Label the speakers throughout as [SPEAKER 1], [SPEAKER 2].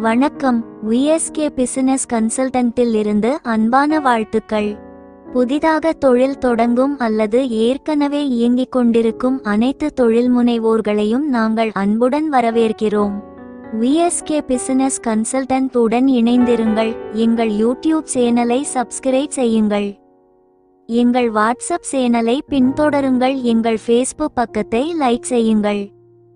[SPEAKER 1] வணக்கம். VSK business கன்சல்டன்ட்டில் இருந்து அன்பான வாழ்த்துக்கள். புதிதாக தொழில் தொடங்கும் அல்லது ஏற்கனவே இயங்கிக் கொண்டிருக்கும் அனைத்து தொழில் முனைவோர்களையும் நாங்கள் அன்புடன் வரவேற்கிறோம். விஎஸ்கே பிசினஸ் கன்சல்டன்ட் உடன் இணைந்திருங்கள். எங்கள் யூடியூப் சேனலை சப்ஸ்கிரைப் செய்யுங்கள். எங்கள் வாட்ஸ்அப் சேனலை பின்தொடருங்கள். எங்கள் ஃபேஸ்புக் பக்கத்தை லைக் செய்யுங்கள்.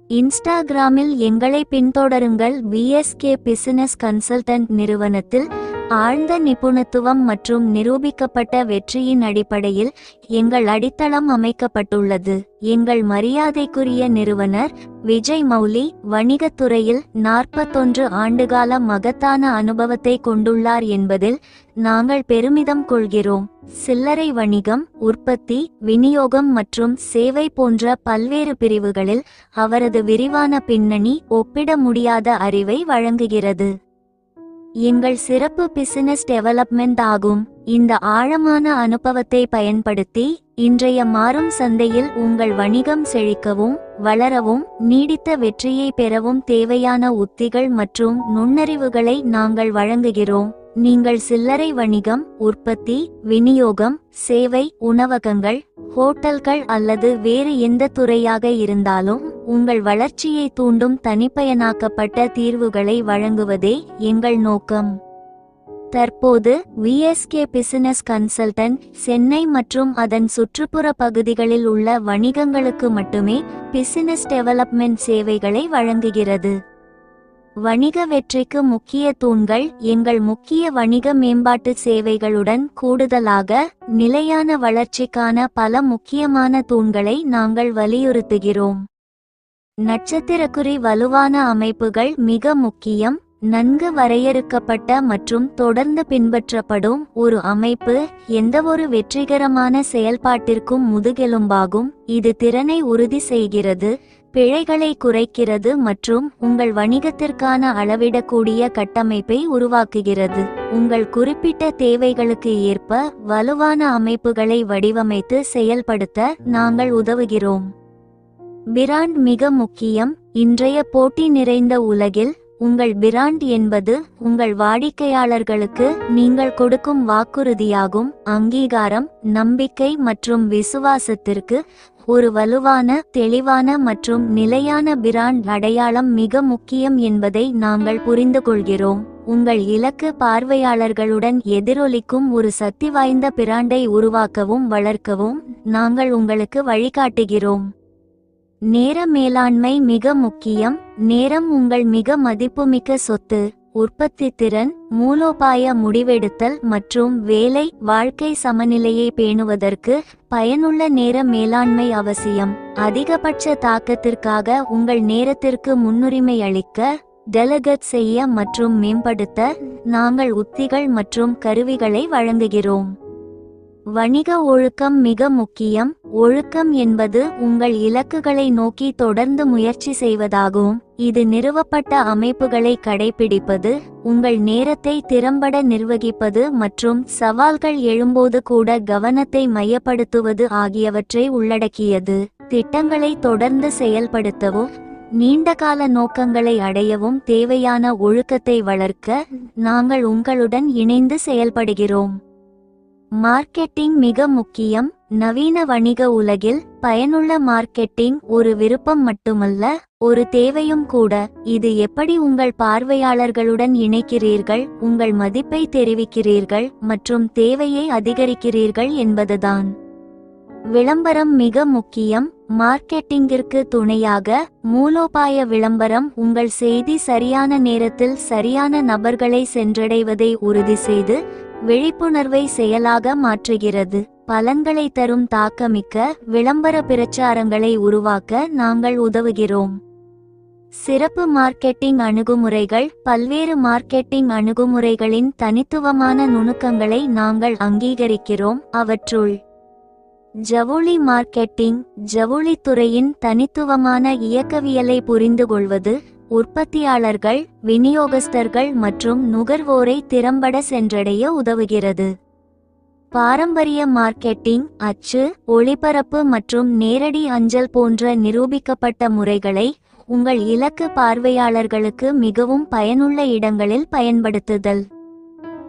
[SPEAKER 1] இன்ஸ்டாகிராமில் எங்களை பின்தொடருங்கள். விஎஸ்கே பிசினஸ் கன்சல்டன்ட் நிறுவனத்தில் ஆழ்ந்த நிபுணத்துவம் மற்றும் நிரூபிக்கப்பட்ட வெற்றியின் அடிப்படையில் எங்கள் அடித்தளம் அமைக்கப்பட்டுள்ளது. எங்கள் மரியாதைக்குரிய நிறுவனர் விஜய் மௌலி வணிகத்துறையில் நாற்பத்தொன்று ஆண்டுகால மகத்தான அனுபவத்தை கொண்டுள்ளார் என்பதில் நாங்கள் பெருமிதம் கொள்கிறோம். சில்லறை வணிகம் உற்பத்தி விநியோகம் மற்றும் சேவை போன்ற பல்வேறு பிரிவுகளில் அவரது விரிவான பின்னணி ஒப்பிட முடியாத அறிவை வழங்குகிறது. எங்கள் சிறப்பு பிசினஸ் டெவலப்மெண்ட் ஆகும். இந்த ஆழமான அனுபவத்தை பயன்படுத்தி இன்றைய மாறும் சந்தையில் உங்கள் வணிகம் செழிக்கவும் வளரவும் நீடித்த வெற்றியை பெறவும் தேவையான உத்திகள் மற்றும் நுண்ணறிவுகளை நாங்கள் வழங்குகிறோம். நீங்கள் சில்லறை வணிகம் உற்பத்தி விநியோகம் சேவை உணவகங்கள் ஹோட்டல்கள் அல்லது வேறு எந்த துறையாக இருந்தாலும் உங்கள் வளர்ச்சியை தூண்டும் தனிப்பயனாக்கப்பட்ட தீர்வுகளை வழங்குவதே எங்கள் நோக்கம். தற்போது விஎஸ்கே பிசினஸ் கன்சல்டன்ட் சென்னை மற்றும் அதன் சுற்றுப்புற பகுதிகளில் உள்ள வணிகங்களுக்கு மட்டுமே பிசினஸ் டெவலப்மெண்ட் சேவைகளை வழங்குகிறது. வணிக வெற்றிக்கு முக்கிய தூண்கள் எங்கள் முக்கிய வணிக மேம்பாட்டு சேவைகளுடன் கூடுதலாக நிலையான வளர்ச்சிக்கான பல முக்கியமான தூண்களை நாங்கள் வலியுறுத்துகிறோம். நட்சத்திரக்குறி வலுவான அமைப்புகள் மிக முக்கியம். நன்கு வரையறுக்கப்பட்ட மற்றும் தொடர்ந்து பின்பற்றப்படும் ஒரு அமைப்பு எந்தவொரு வெற்றிகரமான செயல்பாட்டிற்கும் முதுகெலும்பாகும். இது திறனை உறுதி செய்கிறது பிழைகளை குறைக்கிறது மற்றும் உங்கள் வணிகத்திற்கான அளவிடக்கூடிய கட்டமைப்பை உருவாக்குகிறது. உங்கள் குறிப்பிட்ட தேவைகளுக்கு ஏற்ப வலுவான அமைப்புகளை வடிவமைத்து செயல்படுத்த நாங்கள் உதவுகிறோம். பிராண்ட் மிக முக்கியம். இன்றைய போட்டி நிறைந்த உலகில் உங்கள் பிராண்ட் என்பது உங்கள் வாடிக்கையாளர்களுக்கு நீங்கள் கொடுக்கும் வாக்குறுதியாகும். அங்கீகாரம் நம்பிக்கை மற்றும் விசுவாசத்திற்கு ஒரு வலுவான தெளிவான மற்றும் நிலையான பிராண்ட் அடையாளம் மிக முக்கியம் என்பதை நாங்கள் புரிந்து கொள்கிறோம் உங்கள் இலக்கு பார்வையாளர்களுடன் எதிரொலிக்கும் ஒரு சக்தி வாய்ந்த பிராண்டை உருவாக்கவும் வளர்க்கவும் நாங்கள் உங்களுக்கு வழிகாட்டுகிறோம். நேர மேலாண்மை மிக முக்கியம். நேரம் உங்கள் மிக மதிப்புமிக்க சொத்து உற்பத்தி திறன் மூலோபாய முடிவெடுத்தல் மற்றும் வேலை வாழ்க்கை சமநிலையை பேணுவதற்கு பயனுள்ள நேர மேலாண்மை அவசியம். அதிகபட்ச தாக்கத்திற்காக உங்கள் நேரத்திற்கு முன்னுரிமை அளிக்க டெலகட் செய்ய மற்றும் மேம்படுத்த நாங்கள் உத்திகள் மற்றும் கருவிகளை வழங்குகிறோம். வணிக ஒழுக்கம் மிக முக்கியம். ஒழுக்கம் என்பது உங்கள் இலக்குகளை நோக்கி தொடர்ந்து முயற்சி செய்வதாகும். இது நிறுவப்பட்ட அமைப்புகளை கடைபிடிப்பது உங்கள் நேரத்தை திறம்பட நிர்வகிப்பது மற்றும் சவால்கள் எழும்போது கூட கவனத்தை மையப்படுத்துவது ஆகியவற்றை உள்ளடக்கியது. திட்டங்களை தொடர்ந்து செயல்படுத்தவும் நீண்டகால நோக்கங்களை அடையவும் தேவையான ஒழுக்கத்தை வளர்க்க நாங்கள் உங்களுடன் இணைந்து செயல்படுகிறோம். மார்க்கெட்டிங் மிக முக்கியம். நவீன வணிக உலகில் பயனுள்ள மார்க்கெட்டிங் ஒரு விருப்பம் மட்டுமல்ல ஒரு தேவையும் கூட. இது எப்படி உங்கள் பார்வையாளர்களுடன் இணைக்கிறீர்கள் உங்கள் மதிப்பை தெரிவிக்கிறீர்கள் மற்றும் தேவையை அதிகரிக்கிறீர்கள் என்பதுதான். விளம்பரம் மிக முக்கியம். மார்க்கெட்டிங்கிற்கு துணையாக மூலோபாய விளம்பரம் உங்கள் செய்தி சரியான நேரத்தில் சரியான நபர்களை சென்றடைவதை உறுதி செய்து விழிப்புணர்வை செயலாக மாற்றுகிறது. பலன்களை தரும் தாக்கமிக்க விளம்பர பிரச்சாரங்களை உருவாக்க நாங்கள் உதவுகிறோம். சிறப்பு மார்க்கெட்டிங் அணுகுமுறைகள் பல்வேறு மார்க்கெட்டிங் அணுகுமுறைகளின் தனித்துவமான நுணுக்கங்களை நாங்கள் அங்கீகரிக்கிறோம். அவற்றுள் ஜவுளி மார்க்கெட்டிங் ஜவுளித்துறையின் தனித்துவமான இயக்கவியலை புரிந்து கொள்வது உற்பத்தியாளர்கள் விநியோகஸ்தர்கள் மற்றும் நுகர்வோரை திறம்பட சென்றடைய உதவுகிறது. பாரம்பரிய மார்க்கெட்டிங் அச்சு ஒளிபரப்பு மற்றும் நேரடி அஞ்சல் போன்ற நிரூபிக்கப்பட்ட முறைகளை உங்கள் இலக்கு பார்வையாளர்களுக்கு மிகவும் பயனுள்ள இடங்களில் பயன்படுத்துதல்.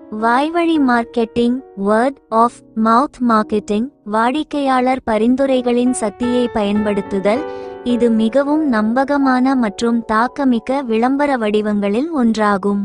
[SPEAKER 1] வாய்வழி marketing word of mouth marketing வாடிக்கையாளர் பரிந்துரைகளின் சக்தியை பயன்படுத்துதல் இது மிகவும் நம்பகமான மற்றும் தாக்கமிக்க விளம்பர வடிவங்களில் ஒன்றாகும்.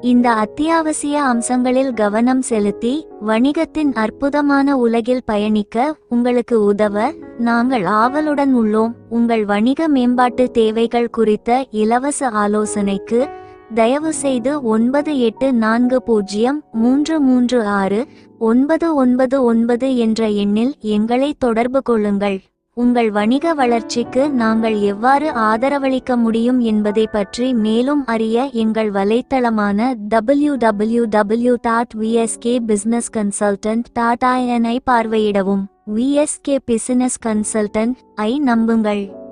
[SPEAKER 1] இந்த அத்தியாவசிய அம்சங்களில் கவனம் செலுத்தி வணிகத்தின் அற்புதமான உலகில் பயணிக்க உங்களுக்கு உதவ நாங்கள் ஆவலுடன் உள்ளோம். உங்கள் வணிக மேம்பாட்டு தேவைகள் குறித்த இலவச ஆலோசனைக்கு தயவு செய்து ஒன்பது எட்டு நான்கு பூஜ்ஜியம் மூன்று மூன்று ஆறு ஒன்பது ஒன்பது ஒன்பது என்ற எண்ணில் எங்களை தொடர்பு கொள்ளுங்கள். உங்கள் வணிக வளர்ச்சிக்கு நாங்கள் எவ்வாறு ஆதரவளிக்க முடியும் என்பதை பற்றி மேலும் அறிய எங்கள் வலைத்தளமான W W W dot VSK business consultant dot ஐ பார்வையிடவும். விஎஸ்கே பிசினஸ் கன்சல்டன்ட் ஐ நம்புங்கள்.